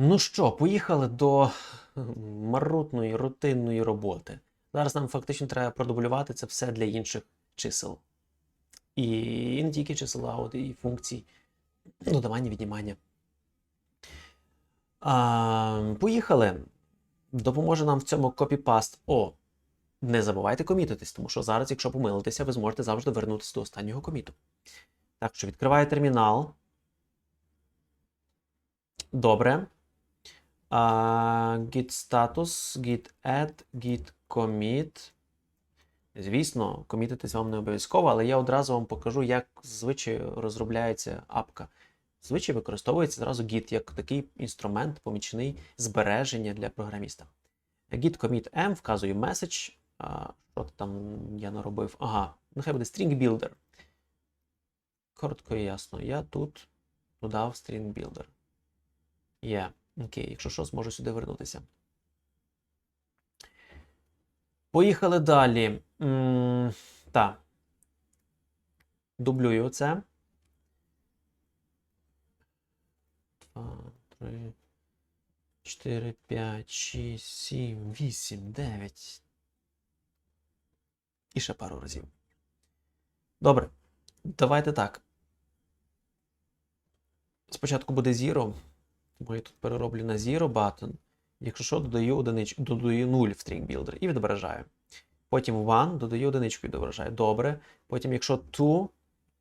Ну що, поїхали до марутної, рутинної роботи. Зараз нам фактично треба продублювати це все для інших чисел. І, не тільки чисел, а от і функцій додавання, віднімання. А, поїхали. Допоможе нам в цьому копіпаст. О, не забувайте комітитись, тому що зараз, якщо помилитеся, ви зможете завжди вернутися до останнього коміту. Так що відкриваю термінал. Добре. Git status, git add, git commit. Звісно, комітитись вам не обов'язково, але я одразу вам покажу, як зазвичай розробляється апка. Зазвичай використовується зразу Git як такий інструмент помічний збереження для програміста. Git commit m вказую. А, що там я наробив? Ага, нехай буде string builder. Коротко і ясно. Я тут додав string builder. Є. Окей, якщо що, зможу сюди вернутися. Поїхали далі. Так. Дублюю це. 2, 3, 4, 5, 6, 7, 8, 9. І ще пару разів. Добре. Давайте так. Спочатку буде zero. Тому я тут перероблю на zero button. Якщо що, додаю одинич... додаю 0 в string builder і відображаю. Потім one, додаю одиничку і відображаю. Добре. Потім, якщо two,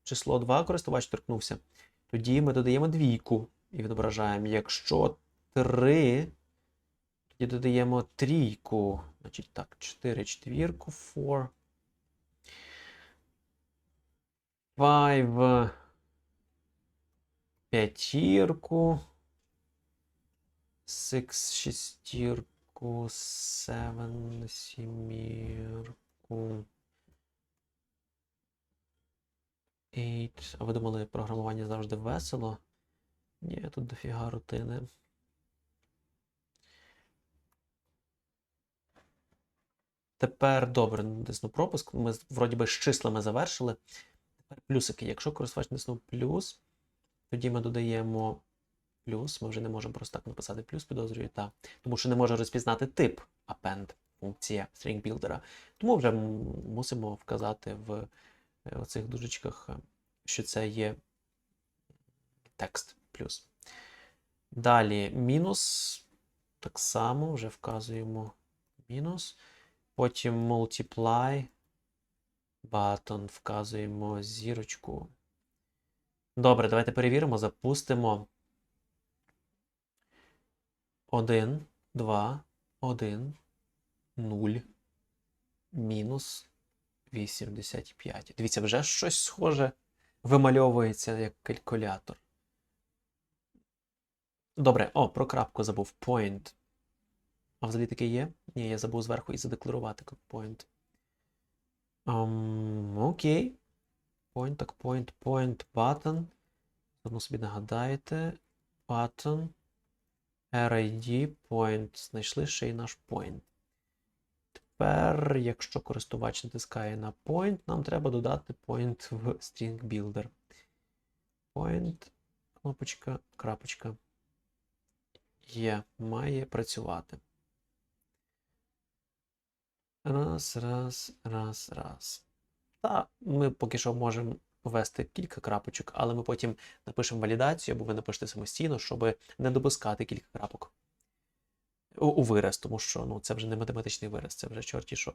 число 2 користувач торкнувся, тоді ми додаємо двійку і відображаємо. Якщо 3, тоді додаємо трійку. Значить так, 4 четвірку, 4. 5 п'ятірку. 6 шестірку, 7 сімірку. 8. А ви думали, програмування завжди весело? Ні, тут дофіга рутини. Тепер добре, натисну пропуск. Ми вроді би з числами завершили. Тепер плюсики. Якщо користувач натиснув плюс, тоді ми додаємо плюс. Ми вже не можемо просто так написати плюс, підозрюю, та. Тому що не може розпізнати тип append функція builder. Тому вже мусимо вказати в е, оцих дужечках, е, що це є текст плюс. Далі мінус. Так само вже вказуємо мінус. Потім multiply. Button вказуємо зірочку. Добре, давайте перевіримо, запустимо. 1, 2, 1, 0, мінус 85. Дивіться, вже щось схоже вимальовується як калькулятор. Добре, о, про крапку забув. Point. А взагалі таке є? Ні, я забув зверху і задекларувати як point. Ем, окей. Point, так, point, point, button. Одну собі нагадаєте. Button. RID, point. Знайшли ще й наш point. Тепер, якщо користувач натискає на point, нам треба додати point в string builder. Point, кнопочка, крапочка. Є, має працювати. Раз, раз, раз, раз. Та ми поки що можемо ввести кілька крапочок, але ми потім напишемо валідацію, або ви напишете самостійно, щоб не допускати кілька крапок у, у вираз, тому що ну, це вже не математичний вираз, це вже чорті що.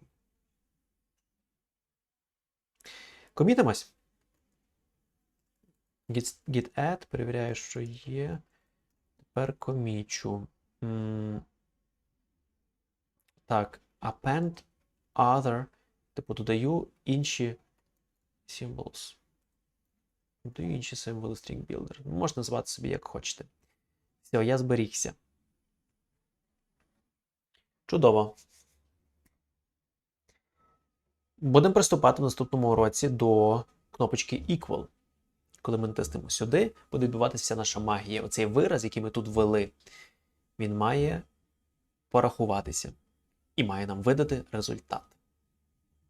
Комітимось. Git, git add, перевіряю, що є. Тепер комічу. Так, append other. Типу додаю інші symbols. Додаю інші символи string builder. Можна назвати собі як хочете. Все, я зберігся. Чудово. Будемо приступати в наступному уроці до кнопочки Equal. Коли ми натиснемо сюди, буде відбуватися вся наша магія. Оцей вираз, який ми тут ввели, він має порахуватися і має нам видати результат.